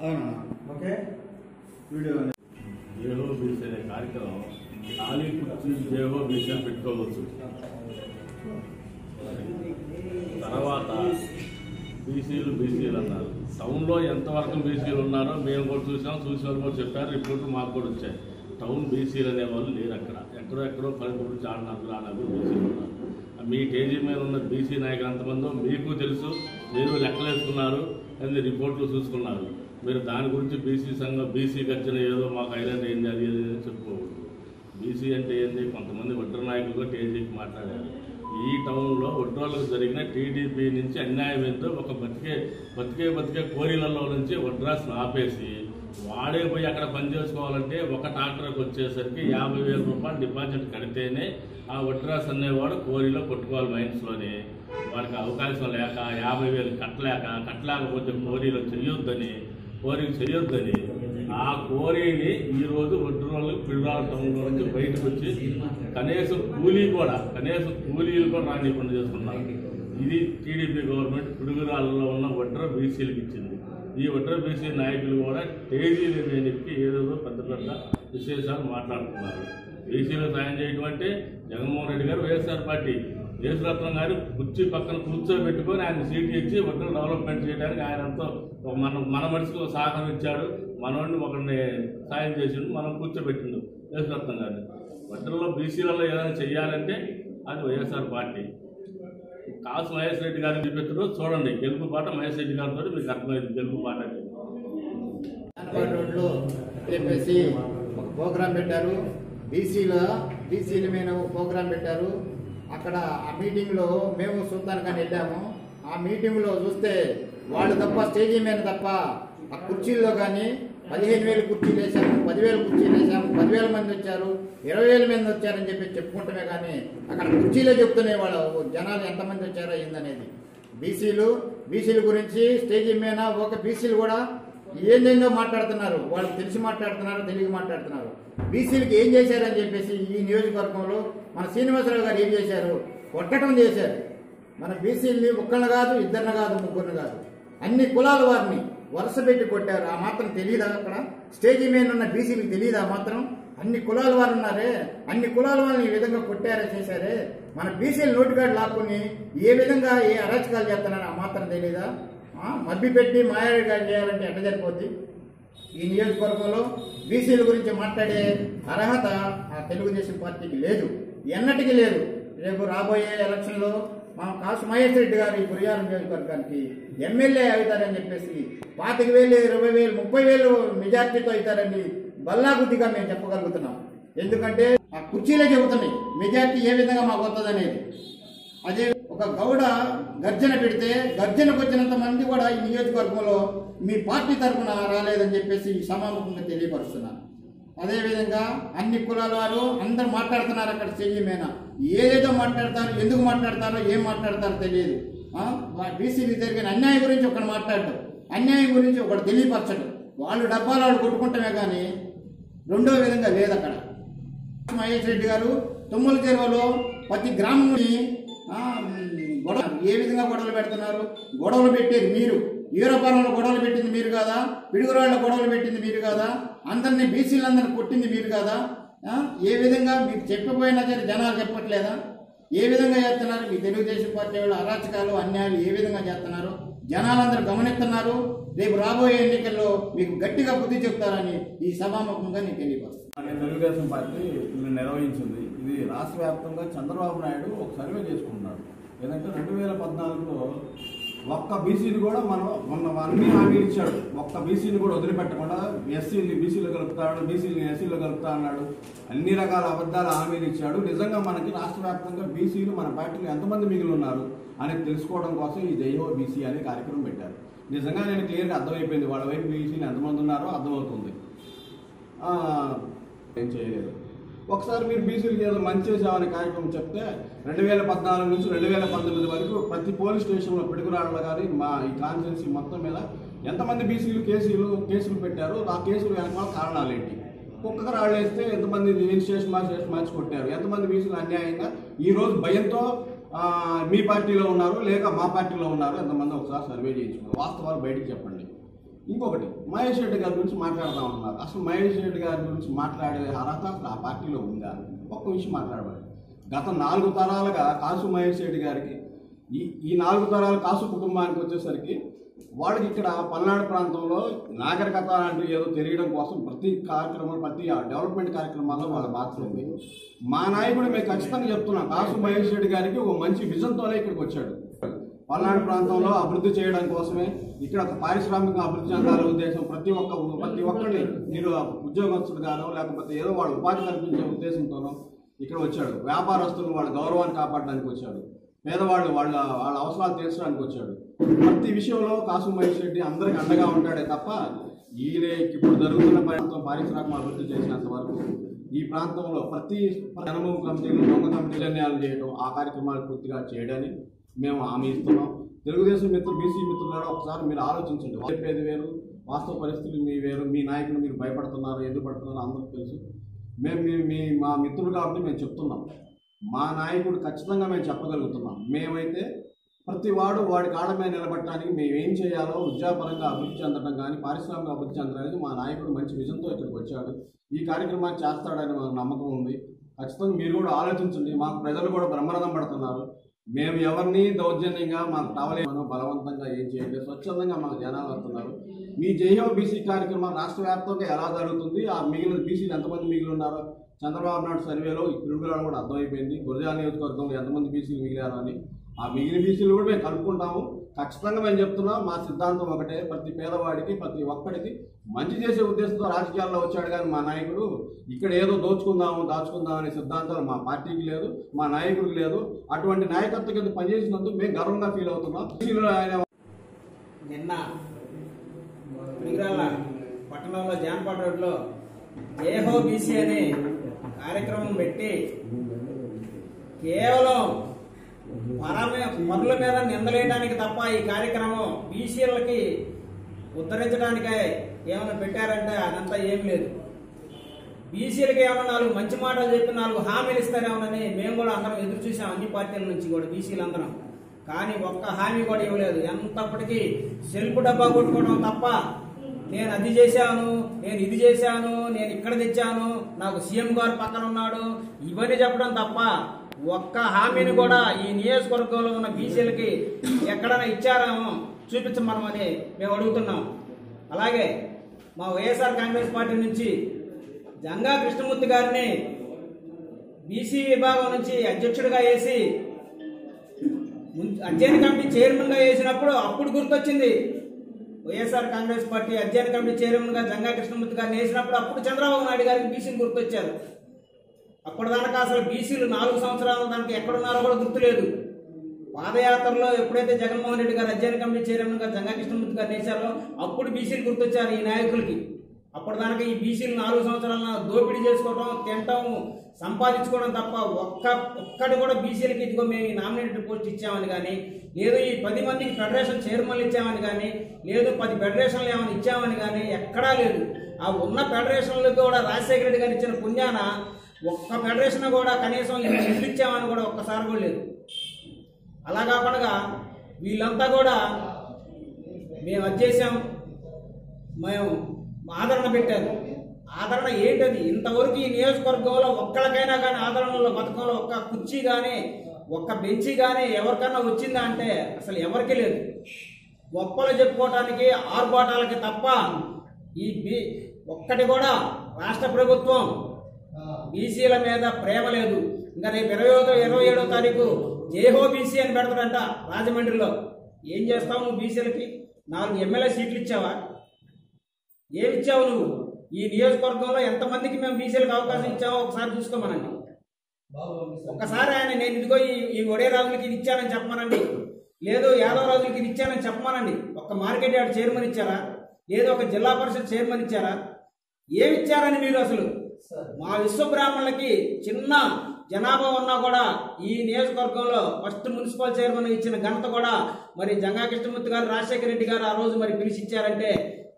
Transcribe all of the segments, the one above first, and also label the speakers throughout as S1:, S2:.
S1: Okay? Video
S2: జేహో BC అనే కార్యక్రమం ఖాళీ కుర్చీ జేహో బీసీ అని పెట్టుకోవచ్చు. తర్వాత బీసీలు బీసీలు అన్నారు. టౌన్లో ఎంతవరకు బీసీలు ఉన్నారో మేము కూడా చూసాం చూసిన వాళ్ళు కూడా చెప్పారు. రిపోర్ట్లు మాకు కూడా వచ్చాయి. టౌన్ బీసీలు అనే వాళ్ళు లేరు అక్కడ. ఎక్కడో ఎక్కడో పల్లెటూరు చాడినగరు ఆ నగరు బీసీలు ఉన్నారు. మీ కేజీ మీద ఉన్న బీసీ నాయకులు ఎంతమందో మీకు తెలుసు. మీరు లెక్కలేసుకున్నారు. అని రిపోర్ట్లు చూసుకున్నారు. మీరు దాని గురించి బీసీ సంఘం బీసీ గర్జన ఏదో మాకు ఐలాండ్ అయింది అది ఏదో అని చెప్పుకోకూడదు. బీసీ అంటే ఏంది? కొంతమంది వడ్ర నాయకులు కూడా టీజీకి మాట్లాడారు. ఈ టౌన్లో ఒడ్రోళ్ళకు జరిగిన టీడీపీ నుంచి అన్యాయం ఏంటో ఒక బతికే బతికే బతికే కోరిలలో నుంచి ఒడ్రాస్ను ఆపేసి వాడే పోయి అక్కడ పని చేసుకోవాలంటే ఒక ట్రాక్టర్కి వచ్చేసరికి యాభై వేల రూపాయలు డిపాజిట్ కడితేనే ఆ ఒడ్రాస్ అనేవాడు కోరిలో కొట్టుకోవాలి మైండ్స్లోని వాడికి అవకాశం లేక యాభై వేలు కట్టలేక కట్టలేకపోతే కోరిలో చెయ్యొద్దని కోరిక చేయొద్దని ఆ కోరిని ఈరోజు ఒడ్డురోళ్ళు పిడురాల టౌన్లో నుంచి బయటకు వచ్చి కనీసం కూలీ కూడా కనీసం కూలీలు కూడా రానికుండా చేసుకున్నారు ఇది టీడీపీ గవర్నమెంట్ పిడుగురాళ్ళలో ఉన్న వడ్ర బీసీలకు ఇచ్చింది. ఈ వడ్ర బీసీ నాయకులు కూడా తేదీలు లేనికి ఏదేదో పెద్ద పెద్ద విశేషాలు మాట్లాడుతున్నారు. బీసీలకు సాయం చేయడం అంటే జగన్మోహన్ రెడ్డి గారు వైఎస్ఆర్ పార్టీ. దేశరత్నం గారు కుర్చీ పక్కన కూర్చోబెట్టుకొని ఆయన సీట్ ఇచ్చి ఒడ్డలు డెవలప్మెంట్ చేయడానికి ఆయన ఎంతో మన మన మనిషికి సహకారం ఇచ్చాడు మనోడిని ఒకరిని సాయం చేసిండు మనం కూర్చోబెట్టిండు యేసురత్నం గారిని. ఒడ్డల్లో బీసీలలో ఏదైనా చేయాలంటే అది వైఎస్ఆర్ పార్టీ. కాసు మహేష్ రెడ్డి గారిని చూపెత్తరు చూడండి గెలుపు పాట మహేష్ రెడ్డి గారితో మీకు అర్థమైంది గెలుపు పాట
S3: రోడ్లో చెప్పేసి ఒక ప్రోగ్రాం పెట్టారు. బీసీల బీసీల మీద ఒక ప్రోగ్రాం పెట్టారు. అక్కడ ఆ మీటింగ్లో మేము చూద్దానికని వెళ్ళాము. ఆ మీటింగ్లో చూస్తే వాళ్ళు తప్ప స్టేజీ మీద తప్ప ఆ కుర్చీల్లో కానీ పదిహేను వేలు కుర్చీలు వేసాము పదివేలు కుర్చీలు వేసాము పదివేల మంది వచ్చారు ఇరవై వేల మంది వచ్చారని చెప్పి చెప్పుకుంటమే కానీ అక్కడ కుర్చీలో చెప్తూనే వాళ్ళు జనాలు ఎంతమంది వచ్చారో ఏందనేది. బీసీలు బీసీల గురించి స్టేజీ మీద ఒక బీసీలు కూడా ఏందేందో మాట్లాడుతున్నారు. వాళ్ళు తెలిసి మాట్లాడుతున్నారు తెలివి మాట్లాడుతున్నారు. బీసీలకి ఏం చేశారని చెప్పేసి ఈ నియోజకవర్గంలో మన శ్రీనివాసరావు గారు ఏం చేశారు? కొట్టడం చేశారు. మన బీసీలని ఒక్కరిని కాదు ఇద్దరిని కాదు ముగ్గురిని కాదు. అన్ని కులాల వారిని వరుస పెట్టి కొట్టారు. ఆ మాత్రం తెలియదా అక్కడ? స్టేజీ మీద ఉన్న బీసీ తెలియదా మాత్రం? అన్ని కులాల వారు ఉన్నారే. అన్ని కులాల వారిని ఈ విధంగా కొట్టారే చేశారే. మన బీసీలు నోటుగాడు లాక్కుని ఏ విధంగా ఏ అరాచకాలు చేస్తున్నారో ఆ మాత్రం తెలియదా మబ్బి పెట్టి మాయాడిగా చేయాలంటే ఎట్ట జరిపోద్ది ఈ నియోజకవర్గంలో బీసీల గురించి మాట్లాడే అర్హత ఆ తెలుగుదేశం పార్టీకి లేదు. ఎన్నటికీ లేదు. రేపు రాబోయే ఎలక్షన్లో మా కాసు మహేష్ రెడ్డి గారు ఈ గురియాల నియోజకవర్గానికి ఎమ్మెల్యే అవుతారని చెప్పేసి పాతిక వేలు ఇరవై వేలు ముప్పై వేలు మెజార్టీతో అవుతారని బల్లాగుద్దిగా మేము చెప్పగలుగుతున్నాం. ఎందుకంటే ఆ కుర్చీలే చెబుతున్నాయి మెజార్టీ ఏ విధంగా మాకు వస్తుంది అనేది. అదే ఒక గౌడ గర్జన పెడితే గర్జనకు వచ్చినంత మంది కూడా ఈ నియోజకవర్గంలో మీ పార్టీ తరఫున రాలేదని చెప్పేసి ఈ సమాముఖంగా తెలియపరుస్తున్నాను అదేవిధంగా అన్ని కులాల వారు అందరు మాట్లాడుతున్నారు అక్కడ చెయ్యి మీద. ఏదేదో మాట్లాడతారు ఎందుకు మాట్లాడతారో ఏం మాట్లాడతారో తెలియదు. బీసీలు జరిగిన అన్యాయం గురించి ఒకటి మాట్లాడటం అన్యాయం గురించి ఒకడు తెలియపరచడం. వాళ్ళు డబ్బాలు వాళ్ళు కొట్టుకుంటమే కానీ రెండో విధంగా లేదు అక్కడ. మహేష్ రెడ్డి గారు తుమ్మల చెరువులో ప్రతి గ్రామంని గొడవ ఏ విధంగా గొడవలు పెడుతున్నారు? గొడవలు పెట్టేది మీరు. ఈరపాలెంలో గొడవలు పెట్టింది మీరు కాదా? పిడుగురాళ్ళలో గొడవలు పెట్టింది మీరు కాదా? అందరినీ బీసీలందరినీ కొట్టింది మీరు కాదా? ఏ విధంగా మీకు చెప్పిపోయినా సరే జనాలు చెప్పట్లేదా? ఏ విధంగా చేస్తున్నారు? మీ తెలుగుదేశం పార్టీ వాళ్ళు అరాచకాలు అన్యాయాలు ఏ విధంగా చేస్తున్నారు? జనాలందరూ గమనిస్తున్నారు. రేపు రాబోయే ఎన్నికల్లో మీకు గట్టిగా బుద్ధి చెప్తారని ఈ సభాముఖంగా నేను తెలియపరుస్తాను
S4: తెలుగుదేశం పార్టీ నిర్వహించింది. ఇది రాష్ట్ర వ్యాప్తంగా చంద్రబాబు నాయుడు ఒక సర్వే చేసుకున్నాడు ఏదంటే రెండు వేల పద్నాలుగులో ఒక్క బీసీని కూడా మనం మొన్న అన్ని హామీలు ఇచ్చాడు. ఒక్క బీసీని కూడా వదిలిపెట్టకుండా ఎస్సీని బీసీలో కలుపుతాడు బీసీని ఎస్సీలో కలుపుతా అన్నాడు. అన్ని రకాల అబద్ధాల హామీలు ఇచ్చాడు. నిజంగా మనకి రాష్ట్ర వ్యాప్తంగా బీసీలు మన పార్టీలో ఎంతమంది మిగిలి ఉన్నారు అనేది తెలుసుకోవడం కోసం ఈ జైహో బీసీ అనే కార్యక్రమం పెట్టారు. నిజంగా నేను క్లియర్గా అర్థమైపోయింది. వాళ్ళ వైపు బీసీలు ఎంతమంది ఉన్నారో అర్థమవుతుంది. ఏం చేయలేదు. ఒకసారి మీరు బీసీలకి ఏదో మంచి చేసామనే కార్యక్రమం చెప్తే రెండు వేల పద్నాలుగు నుంచి రెండు వేల పంతొమ్మిది వరకు ప్రతి పోలీస్ స్టేషన్లో పిడుగురాళ్ళలో కానీ మా ఈ కాన్స్టిట్యున్సీ మొత్తం మీద ఎంతమంది బీసీలు కేసులు కేసులు పెట్టారు ఆ కేసులు వెనకాల కారణాలు ఏంటి? కుక్కకు రాళ్ళు వేస్తే ఎంతమంది స్టేషన్ మార్చి స్టేషన్ మార్చి కొట్టారు? ఎంతమంది బీసీలు అన్యాయంగా ఈ రోజు భయంతో మీ పార్టీలో ఉన్నారు లేక మా పార్టీలో ఉన్నారు? ఎంతమంది ఒకసారి సర్వే చేయించుకోండి. వాస్తవాలు బయటికి చెప్పండి. ఇంకొకటి మహేష్ రెడ్డి గారి గురించి మాట్లాడదాం అన్నారు. అసలు మహేష్ రెడ్డి గారి గురించి మాట్లాడే అర్హత అసలు ఆ పార్టీలో ఉందా? ఒక్క విషయం మాట్లాడబడి గత నాలుగు తరాలుగా కాసు మహేష్ రెడ్డి గారికి ఈ ఈ నాలుగు తరాల కాసు కుటుంబానికి వచ్చేసరికి వాళ్ళకి ఇక్కడ పల్నాడు ప్రాంతంలో నాగరికత అంటూ ఏదో తెలియడం కోసం ప్రతి కార్యక్రమం ప్రతి డెవలప్మెంట్ కార్యక్రమాల్లో వాళ్ళ పాత్ర ఉంది. మా నాయకుడు మేము ఖచ్చితంగా చెప్తున్నాం కాసు మహేష్ రెడ్డి గారికి ఒక మంచి విజన్తోనే ఇక్కడికి వచ్చాడు. పల్నాడు ప్రాంతంలో అభివృద్ధి చేయడం కోసమే ఇక్కడ ఒక పారిశ్రామిక అభివృద్ధి చెందాలనే ఉద్దేశం ప్రతి ఒక్క ప్రతి ఒక్కరిని మీరు ఉద్యోగస్తుడుగానో లేకపోతే ఏదో వాళ్ళు ఉపాధి కల్పించే ఉద్దేశంతోనో ఇక్కడ వచ్చాడు. వ్యాపారస్తులు వాళ్ళ గౌరవాన్ని కాపాడడానికి వచ్చాడు. పేదవాళ్ళు వాళ్ళ వాళ్ళ అవసరాలు తీర్చడానికి వచ్చాడు. ప్రతి విషయంలో కాసు మహేష్ రెడ్డి అందరికి అండగా ఉంటాడే తప్ప ఈయనే ఇప్పుడు జరుగుతున్న ప్రాంతం పారిశ్రామిక అభివృద్ధి చేసినంత వరకు ఈ ప్రాంతంలో ప్రతి జనభూమి కమిటీలు దొంగ కమిటీలు చేయడం ఆ కార్యక్రమాలు పూర్తిగా చేయడాన్ని మేము హామీ ఇస్తున్నాం. తెలుగుదేశం మిత్రులు బీసీ మిత్రులారా ఒకసారి మీరు ఆలోచించండి. చెప్పేది వేరు వాస్తవ పరిస్థితులు మీ వేరు మీ నాయకులు మీరు భయపడుతున్నారు ఎందుకు పడుతున్నారు అందరికీ తెలుసు. మేము మీ మీ మా మిత్రులు కాబట్టి మేము చెప్తున్నాం. మా నాయకుడు ఖచ్చితంగా మేము చెప్పగలుగుతున్నాం. మేమైతే ప్రతి వాడు వాడి కాడ మీద నిలబడటానికి మేము ఏం చేయాలో ఉద్యాపరంగా అభివృద్ధి చెందడం కానీ పారిశ్రామిక అభివృద్ధి చెందడానికి మా నాయకుడు మంచి విజన్తో ఇక్కడికి వచ్చాడు. ఈ కార్యక్రమాన్ని చేస్తాడని మాకు నమ్మకం ఉంది. ఖచ్చితంగా మీరు కూడా ఆలోచించండి. మాకు ప్రజలు కూడా బ్రహ్మరథం పడుతున్నారు. మేము ఎవరిని దౌర్జన్యంగా మాకు కావలేమను బలవంతంగా ఏం చేయలేదు. స్వచ్ఛందంగా మాకు జనాలు వస్తున్నారు మీ జయో బీసీ కార్యక్రమం రాష్ట్ర వ్యాప్తంగా ఎలా జరుగుతుంది? ఆ మిగిలిన బీసీలు ఎంతమంది మిగిలి ఉన్నారో చంద్రబాబు నాయుడు సర్వేలో ఈ కూడా అర్థమైపోయింది. గురజాల నియోజకవర్గంలో ఎంతమంది బీసీలు మిగిలారని ఆ మిగిలిన బీసీలు కూడా మేము కనుక్కుంటాము. ఖచ్చితంగా మేము చెప్తున్నాం మా సిద్ధాంతం ఒకటే. ప్రతి పేదవాడికి ప్రతి ఒక్కడికి మంచి చేసే ఉద్దేశంతో రాజకీయాల్లో వచ్చాడు కానీ మా నాయకుడు ఇక్కడ ఏదో దోచుకుందాము దాచుకుందాం అనే సిద్ధాంతాలు మా పార్టీకి లేదు మా నాయకుడికి లేదు. అటువంటి నాయకత్వం కింద పనిచేసినందుకు మేము గర్వంగా ఫీల్ అవుతున్నాం. ఆయన
S5: నిన్న మిగిరాల పట్టణంలో జాన్పాట్ రోడ్లో ఏహో బీసీ అనే కార్యక్రమం పెట్టి కేవలం పనుల మీద నిందలేయడానికి తప్ప ఈ కార్యక్రమం బీసీలకి ఉద్ధరించడానికే ఏమైనా పెట్టారంటే అదంతా ఏం లేదు. బీసీలకి ఏమన్నా నాలుగు మంచి మాటలు చెప్పి నాలుగు హామీలు ఇస్తారేమోనని మేము కూడా అందరం ఎదురు చూసాం అన్ని పార్టీల నుంచి కూడా బీసీలు అందరం కానీ ఒక్క హామీ కూడా ఇవ్వలేదు. ఎంతప్పటికీ సెల్ఫ్ డబ్బా కొట్టుకోవడం తప్ప నేను అది చేశాను నేను ఇది చేశాను నేను ఇక్కడ తెచ్చాను నాకు సీఎం గారు పక్కన ఉన్నాడు ఇవన్నీ చెప్పడం తప్ప ఒక్క హామీని కూడా ఈ నియోజకవర్గంలో ఉన్న బీసీలకి ఎక్కడైనా ఇచ్చారేమో చూపించమనమని మేము అడుగుతున్నాం. అలాగే మా వైఎస్ఆర్ కాంగ్రెస్ పార్టీ నుంచి జంగా కృష్ణమూర్తి గారిని బీసీ విభాగం నుంచి అధ్యక్షుడిగా వేసి అధ్యయన కమిటీ చైర్మన్గా వేసినప్పుడు అప్పుడు గుర్తొచ్చింది. వైఎస్ఆర్ కాంగ్రెస్ పార్టీ అధ్యయన కమిటీ చైర్మన్గా జంగా కృష్ణమూర్తి గారిని వేసినప్పుడు అప్పుడు చంద్రబాబు నాయుడు గారికి బీసీని గుర్తొచ్చారు. అప్పుడు అసలు బీసీలు నాలుగు సంవత్సరాల దానికి ఎక్కడున్నారో కూడా గుర్తులేదు. పాదయాత్రలో ఎప్పుడైతే జగన్మోహన్ రెడ్డి గారు అధ్యయన కమిటీ చైర్మన్ గారు జంగా కృష్ణమూర్తి గారు వేశారో అప్పుడు బీసీలు గుర్తొచ్చారు ఈ నాయకులకి. అప్పుడు దానికి ఈ బీసీలు నాలుగు సంవత్సరాల దోపిడీ చేసుకోవడం తినటం సంపాదించుకోవడం తప్ప ఒక్క ఒక్కటి కూడా బీసీలకి ఇదిగో మేము ఈ నామినేటెడ్ పోస్ట్ ఇచ్చామని కానీ లేదు ఈ పది మందికి ఫెడరేషన్ చైర్మన్లు ఇచ్చామని కానీ లేదు పది ఫెడరేషన్లు ఏమైనా ఇచ్చామని కానీ ఎక్కడా లేదు. ఆ ఉన్న ఫెడరేషన్లకు కూడా రాజశేఖర రెడ్డి గారు ఇచ్చిన పుణ్యాన ఒక్క ఫెడరేషన్ కూడా కనీసం ఇన్ని ఇచ్చామని కూడా ఒక్కసారి కూడా లేదు. అలా కాకుండా వీళ్ళంతా కూడా మేము వచ్చేసాం మేము ఆదరణ పెట్టారు. ఆదరణ ఏంటది? ఇంతవరకు ఈ నియోజకవర్గంలో ఒక్కడికైనా కానీ ఆదరణలో బతకంలో ఒక్క కుర్చీ కానీ ఒక్క బెంచి కానీ ఎవరికన్నా వచ్చిందా అంటే అసలు ఎవరికి లేదు. గొప్పలు చెప్పుకోవటానికి ఆర్భాటాలకి తప్ప ఈ ఒక్కటి కూడా రాష్ట్ర ప్రభుత్వం బీసీల మీద ప్రేమ లేదు. ఇంకా రేపు ఇరవై ఇరవై ఏడో తారీఖు జేహో బీసీ అని పెడతాడంట రాజమండ్రిలో. ఏం చేస్తావు నువ్వు బీసీలకి? నాలుగు ఎమ్మెల్యే సీట్లు ఇచ్చావా? ఏమిచ్చావు నువ్వు? ఈ నియోజకవర్గంలో ఎంతమందికి మేము బీసీలకు అవకాశం ఇచ్చావో ఒకసారి చూసుకోమనండి. ఒక్కసారి ఆయన నేను ఇదిగో ఈ ఈ ఒడే రాజులకి ఇది ఇచ్చానని చెప్పమనండి. లేదు యాదవ రాజులకి ఇది ఇచ్చానని చెప్పమనండి. ఒక్క మార్కెట్ యార్డ్ చైర్మన్ ఇచ్చారా? లేదు ఒక జిల్లా పరిషత్ చైర్మన్ ఇచ్చారా? ఏమిచ్చారని మీరు అసలు? మా విశ్వబ్రాహ్మణులకి చిన్న జనాభా ఉన్నా కూడా ఈ నియోజకవర్గంలో ఫస్ట్ మున్సిపల్ చైర్మన్ ఇచ్చిన ఘనత కూడా మరి జంగా కృష్ణమూర్తి గారు రాజశేఖర రెడ్డి గారు ఆ రోజు మరి పిలిచి ఇచ్చారంటే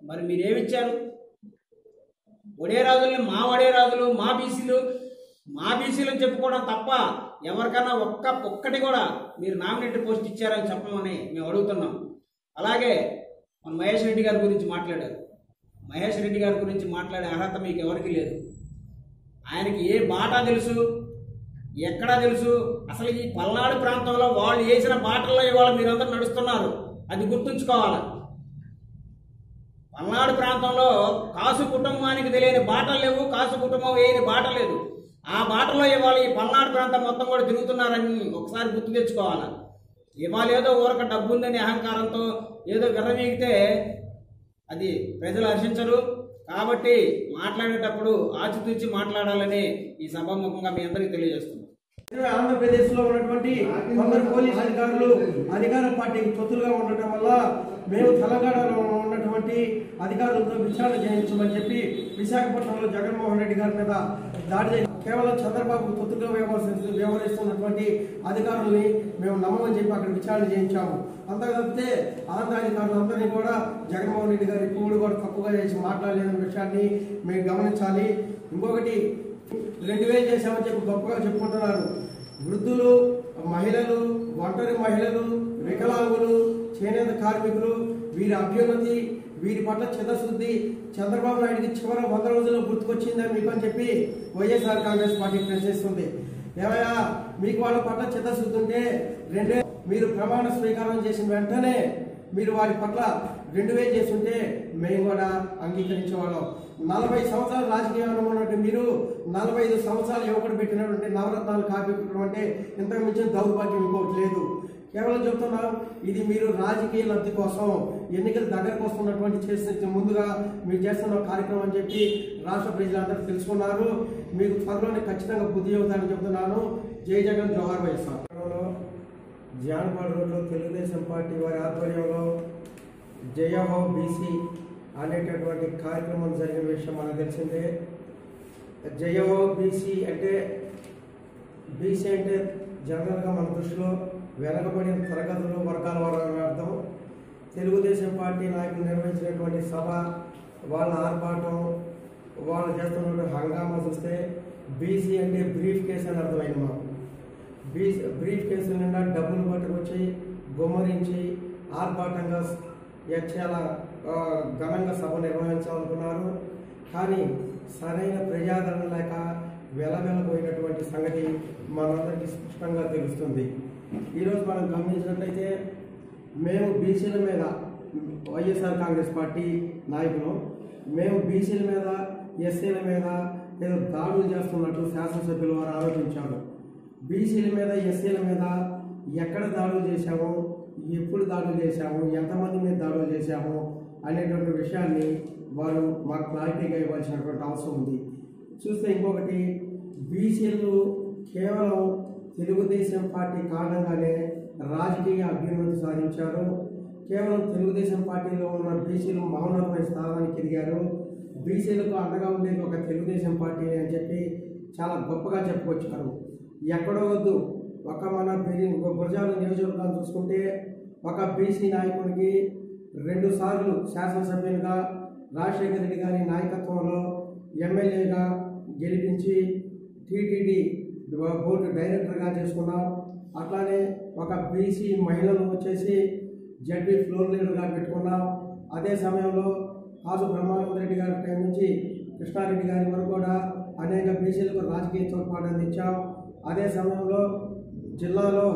S5: మరి మీరేమిచ్చారు? ఒడేరాజుల్ని మా ఒడేరాజులు మా బీసీలు మా బీసీలు అని చెప్పుకోవడం తప్ప ఎవరికైనా ఒక్క ఒక్కటి కూడా మీరు నామినేటెడ్ పోస్ట్ ఇచ్చారని చెప్పమని మేము అడుగుతున్నాం. అలాగే మన మహేష్ రెడ్డి గారి గురించి మాట్లాడారు. మహేష్ రెడ్డి గారి గురించి మాట్లాడే అర్హత మీకు ఎవరికి లేదు. ఆయనకి ఏ బాట తెలుసు? ఎక్కడా తెలుసు? అసలు ఈ పల్నాడు ప్రాంతంలో వాళ్ళు వేసిన బాటల్లో ఇవాళ మీరందరూ నడుస్తున్నారు. అది గుర్తుంచుకోవాలి. పల్నాడు ప్రాంతంలో కాసు కుటుంబానికి తెలియని బాటలు లేవు కాసు కుటుంబం వేయని బాట లేదు. ఆ బాటలో ఇవాళ ఈ పల్నాడు ప్రాంతం మొత్తం కూడా తిరుగుతున్నారని ఒకసారి గుర్తు తెచ్చుకోవాలి. ఇవాళ ఏదో ఊరక డబ్బు ఉందని అహంకారంతో ఏదో విర్రవీగితే అది ప్రజలు హర్షించరు. కాబట్టి మాట్లాడేటప్పుడు ఆచితూచి మాట్లాడాలని ఈ సభాముఖంగా మీ అందరికీ తెలియజేస్తున్నాం.
S1: ఆంధ్రప్రదేశ్లో ఉన్నటువంటి కొందరు పోలీస్ అధికారులు అధికార పార్టీకి తొత్తులుగా ఉండటం వల్ల మేము తెలంగాణలో ఉన్నటువంటి అధికారులతో విచారణ చేయించమని చెప్పి విశాఖపట్నంలో జగన్మోహన్ రెడ్డి గారి మీద దాడి కేవలం చంద్రబాబు పొత్తుగా వ్యవహరిస్తు వ్యవహరిస్తున్నటువంటి అధికారుల్ని మేము నమ్మమని చెప్పి అక్కడ విచారణ చేయించాము. అంతా ఆంధ్ర అధికారులందరినీ కూడా జగన్మోహన్ రెడ్డి గారు ఇప్పుడు కూడా తప్పుగా చేసి మాట్లాడలేదనే విషయాన్ని మేము గమనించాలి. ఇంకొకటి రెండు వేలు చేశామని చెప్పి గొప్పగా చెప్పుకుంటున్నారు. వృద్ధులు మహిళలు ఒంటరి మహిళలు వికలాంగులు చేనేత కార్మికులు వీరి అభ్యున్నతి వీరి పట్ల చిత్తశుద్ధి చంద్రబాబు నాయుడికి చివరి వంద రోజుల్లో గుర్తుకొచ్చిందని మీకు అని చెప్పి వైఎస్ఆర్ కాంగ్రెస్ పార్టీ ప్రశ్నిస్తుంది. ఏమయ్యా మీకు వాళ్ళ పట్ల చిత్తశుద్ధి ఉంటే రెండే మీరు ప్రమాణ స్వీకారం చేసిన వెంటనే మీరు వారి పట్ల రెండు వేలు చేస్తుంటే మేము కూడా అంగీకరించేవాళ్ళం. నలభై సంవత్సరాల రాజకీయ అనుభవం మీరు నలభై ఐదు సంవత్సరాలు యువకుడు పెట్టినటువంటి నవరత్నాలు కాపీ పెట్టడం అంటే ఇంతకు మించిన దౌర్భాగ్యం ఇంకోటి లేదు. కేవలం చెప్తున్నాం ఇది మీరు రాజకీయ లబ్ధి కోసం ఎన్నికల దగ్గరకు వస్తున్నటువంటి చేసే ముందుగా మీరు చేస్తున్న కార్యక్రమం అని చెప్పి రాష్ట్ర ప్రజలందరూ తెలుసుకున్నారు. మీకు త్వరలోనే ఖచ్చితంగా బుద్ధి అవుతారని చెబుతున్నాను జై జగన్ జోహార్ వైఎస్ఆర్ జాన్పాడ్ రోడ్లో తెలుగుదేశం పార్టీ వారి ఆధ్వర్యంలో జయహో బీసీ అనేటటువంటి కార్యక్రమం జరిగిన విషయం మనకు తెలిసిందే. జయహో బీసీ అంటే బీసీ అంటే జనరల్గా మన దృష్టిలో వెనకబడిన తరగతులు వర్గాల వారు అర్థం. తెలుగుదేశం పార్టీ నాయకులు నిర్వహించినటువంటి సభ వాళ్ళ ఆర్భాటం వాళ్ళు చేస్తున్నటువంటి హంగామా చూస్తే బీసీ అంటే బ్రీఫ్ కేసు అని అర్థమైంది మాకు. బీస్ బ్రీఫ్ కేసు నిండా డబ్బులు పట్టుకొచ్చి గుమ్మరించి ఆర్భాటంగా చాలా ఘనంగా సభ నిర్వహించాలనుకున్నారు. కానీ సరైన ప్రజాదరణ లేక వెలవెలబోయినటువంటి సంగతి మనందరికీ స్పష్టంగా తెలుస్తుంది. ఈరోజు మనం గమనించినట్లయితే మేము బీసీల మీద వైఎస్ఆర్ కాంగ్రెస్ పార్టీ నాయకులు మేము బీసీల మీద ఎస్సీల మీద ఏదో దాడులు చేస్తున్నట్లు శాసనసభ్యుల వారు ఆరోపించారు. బీసీల మీద ఎస్సీల మీద ఎక్కడ దాడులు చేశాము ఎప్పుడు దాడులు చేశాము ఎంతమంది మీద దాడులు చేశాము అనేటువంటి విషయాన్ని వారు మాకు క్లారిటీగా ఇవ్వాల్సినటువంటి అవసరం ఉంది. చూస్తే ఇంకొకటి బీసీలు కేవలం తెలుగుదేశం పార్టీ కారణంగానే రాజకీయ అభ్యున్నతి సాధించారు. కేవలం తెలుగుదేశం పార్టీలో ఉన్న బీసీలు మౌనమైన స్థానానికి ఎదిగారు. బీసీలకు అండగా ఉండేది ఒక తెలుగుదేశం పార్టీ అని చెప్పి చాలా గొప్పగా చెప్పుకొచ్చారు. ఎక్కడో వద్దు ఒక మన ఒక గురజాల నియోజకవర్గాన్ని చూసుకుంటే ఒక బీసీ నాయకుడికి రెండు సార్లు శాసనసభ్యులుగా రాజశేఖర రెడ్డి గారి నాయకత్వంలో ఎమ్మెల్యేగా గెలిపించి టీటీడీ బోర్డు డైరెక్టర్గా చేసుకున్నాం అట్లానే ఒక బీసీ మహిళను వచ్చేసి జడ్పీ ఫ్లోర్ లీడర్గా పెట్టుకున్నాం. అదే సమయంలో కాసు బ్రహ్మానంద రెడ్డి గారి టైం నుంచి కృష్ణారెడ్డి గారి వరకు కూడా అనేక బీసీలకు రాజకీయ తోడ్పాటు అందించాం. అదే సమయంలో జిల్లాలో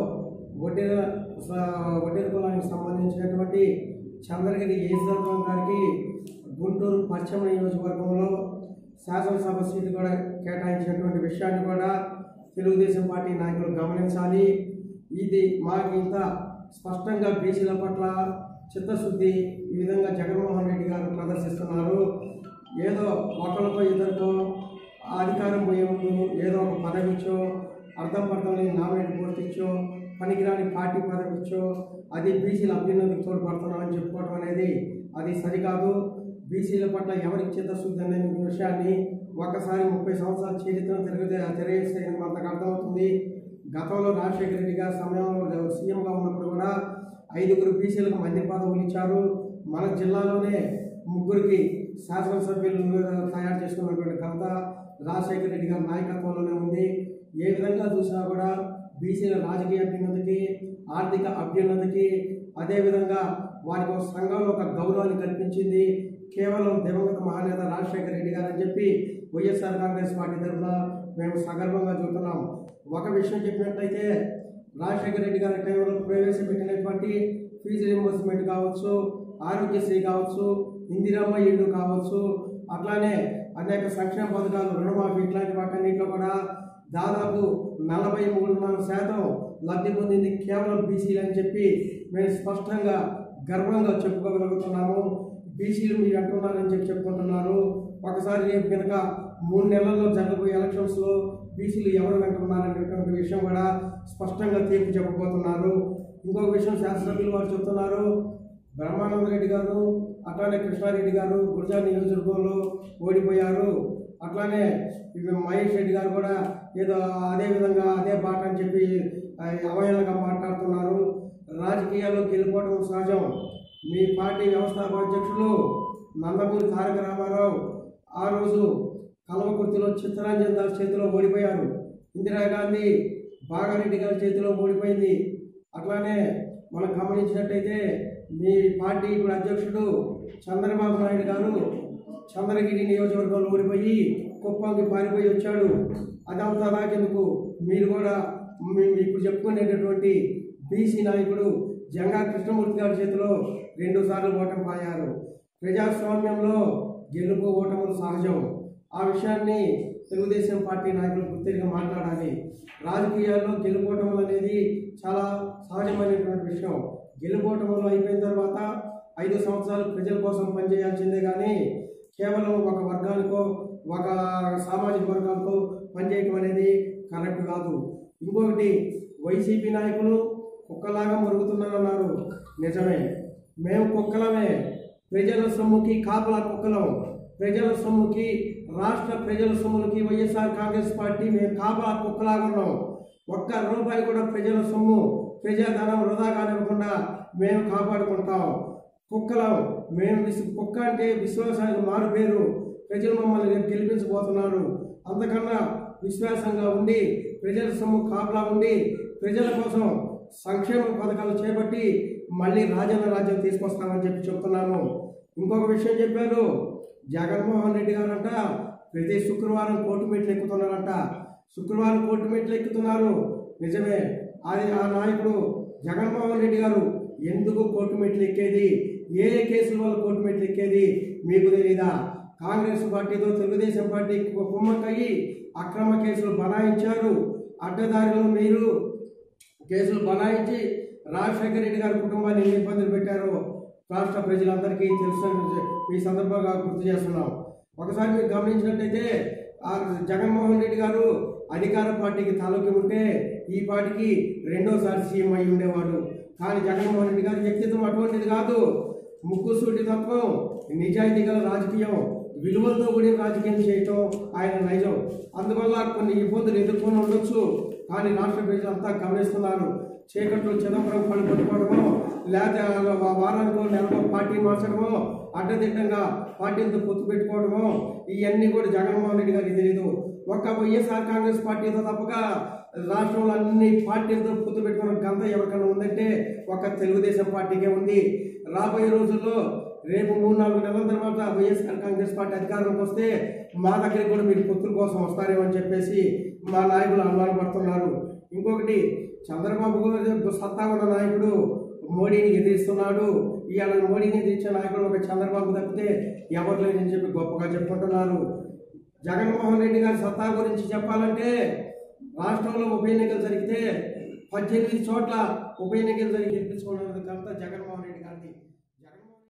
S1: ఒడ్డెర ఒడ్డెర కులానికి సంబంధించినటువంటి చంద్రగిరి ఈశ్వరరావు గారికి గుంటూరు పశ్చిమ నియోజకవర్గంలో శాసనసభ సీటు కూడా కేటాయించినటువంటి విషయాన్ని కూడా తెలుగుదేశం పార్టీ నాయకులు గమనించాలి. ఇది మాకు ఇంత స్పష్టంగా బీసీల పట్ల చిత్తశుద్ధి ఈ విధంగా జగన్మోహన్ రెడ్డి గారు ప్రదర్శిస్తున్నారు. ఏదో ఒకరితో ఇద్దరితో అధికారం పోయే ముందు ఏదో ఒక పదవి ఇచ్చో అర్థం పర్థం లేని నామినేట్ పోస్ట్ ఇచ్చో పనికిరాని పార్టీ పదవి ఇచ్చో అది బీసీల అభ్యున్నతికి తోడ్పడుతున్నామని చెప్పుకోవడం అనేది అది సరికాదు. బీసీల పట్ల ఎవరికి చిత్తశుద్ధి అనే విషయాన్ని ఒకసారి ముప్పై సంవత్సరాల చరిత్ర తిరిగితే తెలియజేస్తే మనకు అర్థమవుతుంది. గతంలో రాజశేఖర రెడ్డి గారి సమయంలో సీఎంగా ఉన్నప్పుడు కూడా ఐదుగురు బీసీలకు మంత్రి పదవులు ఇచ్చారు. మన జిల్లాలోనే ముగ్గురికి శాసనసభ్యులు తయారు చేసుకున్నటువంటి ఘనత రాజశేఖర రెడ్డి గారి నాయకత్వంలోనే ఉంది. ఏ విధంగా చూసినా కూడా బీసీల రాజకీయ అభ్యున్నతికి ఆర్థిక అభ్యున్నతికి అదేవిధంగా వారికి ఒక సంఘంలో ఒక గౌరవాన్ని కల్పించింది. కేవలం దివంగత మహానేత రాజశేఖర రెడ్డి గారు అని చెప్పి వైఎస్ఆర్ కాంగ్రెస్ పార్టీ తరఫున మేము సగర్వంగా చూస్తున్నాం. ఒక విషయం చెప్పినట్లయితే రాజశేఖర రెడ్డి గారి టైంలో ప్రవేశపెట్టినటువంటి ఫీజు రింబర్స్మెంట్ కావచ్చు ఆరోగ్యశ్రీ కావచ్చు ఇందిరమ్మ ఇల్లు కావచ్చు అట్లానే అనేక సంక్షేమ పథకాలు రుణమాఫీ ఇట్లాంటి వాటన్నింటిలో కూడా దాదాపు నలభై మూడున్నర శాతం లబ్ధి పొందింది కేవలం బీసీలు అని చెప్పి మేము స్పష్టంగా గర్వంగా చెప్పుకోగలుగుతున్నాము. బీసీలు మీరు అంటున్నారని చెప్పి చెప్పుకుంటున్నారు. ఒకసారి రేపు కనుక మూడు నెలల్లో జరగబోయే ఎలక్షన్స్లో బీసీలు ఎవరు వెంటున్నారనేటువంటి విషయం కూడా స్పష్టంగా తీర్పు చెప్పబోతున్నారు. ఇంకొక విషయం శాసనసభ్యులు వారు చెప్తున్నారు. బ్రహ్మానంద రెడ్డి గారు అట్లానే కృష్ణారెడ్డి గారు గురజా నియోజకవర్గంలో ఓడిపోయారు. అట్లానే మహేష్ రెడ్డి గారు కూడా ఏదో అదే విధంగా అదే బాట అని చెప్పి ఆ, అవహేళనగా మాట్లాడుతున్నారు. రాజకీయాల్లో గెలుపోవడం సహజం. మీ పార్టీ వ్యవస్థాపక అధ్యక్షులు నందమూరి తారక రామారావు ఆ రోజు కల్వకుర్తిలో చిత్తరంజన్ దాస్ చేతిలో ఓడిపోయారు. ఇందిరాగాంధీ బాగారెడ్డి గారి చేతిలో ఓడిపోయింది. అట్లానే మనం గమనించినట్టయితే మీ పార్టీ ఇప్పుడు అధ్యక్షుడు చంద్రబాబు నాయుడు గారు చంద్రగిరి నియోజకవర్గంలో ఓడిపోయి కుప్పంకి పారిపోయి వచ్చాడు. అదంతా నాకెందుకు? మీరు కూడా మేము ఇప్పుడు చెప్పుకునేటటువంటి బీసీ నాయకుడు జంగా కృష్ణమూర్తి గారి చేతిలో రెండుసార్లు ఓటమి పాయారు. ప్రజాస్వామ్యంలో గెలుపు ఓటములు సహజం. ఆ విషయాన్ని తెలుగుదేశం పార్టీ నాయకులు గుర్తిగా మాట్లాడాలి. రాజకీయాల్లో గెలుపోవటములు అనేది చాలా సహజమైనటువంటి విషయం. గెలుపోవటములు అయిపోయిన తర్వాత ఐదు సంవత్సరాలు ప్రజల కోసం పనిచేయాల్సిందే కానీ కేవలం ఒక వర్గానికో ఒక సామాజిక వర్గాలతో పనిచేయటం అనేది కరెక్ట్ కాదు. ఇంకొకటి వైసీపీ నాయకులు కుక్కలాగా మరుగుతున్నారన్నారు. నిజమే. మేము కుక్కలమే. ప్రజల సొమ్ముకి కాపలా కుక్కలం. ప్రజల సొమ్ముకి రాష్ట్ర ప్రజల సొమ్ములకి వైఎస్ఆర్ కాంగ్రెస్ పార్టీ మేము కాపలా కుక్కలాగా ఉన్నాం ఒక్క రూపాయి కూడా ప్రజల సొమ్ము ప్రజాధనం వృధా కానివ్వకుండా మేము కాపాడుకుంటాం. కుక్కలం మేము విస్- కుక్క అంటే విశ్వాసానికి మారు పేరు ప్రజలు మమ్మల్ని నేను గెలిపించబోతున్నారు. అంతకన్నా విశ్వాసంగా ఉండి ప్రజల సొమ్ము కాపలా ఉండి ప్రజల కోసం సంక్షేమ పథకాలు చేపట్టి మళ్ళీ రాజన్న రాజ్యం తీసుకొస్తామని చెప్పి చెప్తున్నాము ఇంకొక విషయం చెప్పారు. జగన్మోహన్ రెడ్డి గారంట ప్రతి శుక్రవారం కోటి మెట్లు ఎక్కుతున్నారంట. శుక్రవారం కోటి మెట్లు ఎక్కుతున్నారు. నిజమే. అది ఆ నాయకుడు జగన్మోహన్ రెడ్డి గారు ఎందుకు కోటి మెట్లు ఎక్కేది? ఏ కేసుల వల్ల కోటి మెట్లు ఎక్కేది? మీకు తెలీదా? కాంగ్రెస్ పార్టీతో తెలుగుదేశం పార్టీ కుమ్మక్కయ్యి అక్రమ కేసులు బనాయించారు. అడ్డదారిలో మీరు కేసులు బనాయించి రాజశేఖర రెడ్డి గారి కుటుంబాన్ని ఇబ్బందులు పెట్టారు. రాష్ట్ర ప్రజలందరికీ తెలుసు. ఈ సందర్భంగా గుర్తు చేస్తున్నాం. ఒకసారి మీరు గమనించినట్టయితే ఆ జగన్మోహన్ రెడ్డి గారు అధికార పార్టీకి తలకి ఉంటే ఈ పార్టీకి రెండోసారి సీఎం అయి ఉండేవాడు. కానీ జగన్మోహన్ రెడ్డి గారి వ్యక్తిత్వం అటువంటిది కాదు. ముక్కుసూటి తత్వం నిజాయితీ గల రాజకీయం విలువలతో కూడిన రాజకీయం చేయటం ఆయన నైజం. అందువల్ల కొన్ని ఇబ్బందులు ఎదుర్కొని ఉండొచ్చు. కానీ రాష్ట్ర ప్రజలంతా గమనిస్తున్నారు. చీకట్లో చిదంబరం పని పట్టుకోవడమో లేదా వారానికో నెలకో పార్టీ మార్చడమో అడ్డదిడ్డంగా పార్టీలతో పొత్తు పెట్టుకోవడమో ఇవన్నీ కూడా జగన్మోహన్ రెడ్డి గారికి తెలియదు ఒక్క వైఎస్ఆర్ కాంగ్రెస్ పార్టీతో తప్పక రాష్ట్రంలో అన్ని పార్టీలతో పొత్తు పెట్టుకున్న గంత ఎవరికైనా ఉందంటే ఒక తెలుగుదేశం పార్టీకే ఉంది. రాబోయే రోజుల్లో రేపు మూడు నాలుగు నెలల తర్వాత వైఎస్ఆర్ కాంగ్రెస్ పార్టీ అధికారంలోకి వస్తే మా దగ్గరికి కూడా మీరు పొత్తుల కోసం వస్తారేమని చెప్పేసి మా నాయకులు అనుమానపడుతున్నారు. ఇంకొకటి చంద్రబాబు గారు సత్తా ఉన్న నాయకుడు మోడీని ఎదిరిస్తున్నాడు. ఇవాళ మోడీని ఎదిరించే నాయకుడు ఒక చంద్రబాబు తప్పితే ఎవరు లేదని చెప్పి గొప్పగా చెప్పుకుంటున్నారు. జగన్మోహన్ రెడ్డి గారి సత్తా గురించి చెప్పాలంటే రాష్ట్రంలో ఉప ఎన్నికలు జరిగితే పద్దెనిమిది చోట్ల ఉప ఎన్నికలు జరిగి గెలిపించుకోవడానికి ఘనత జగన్మోహన్ రెడ్డి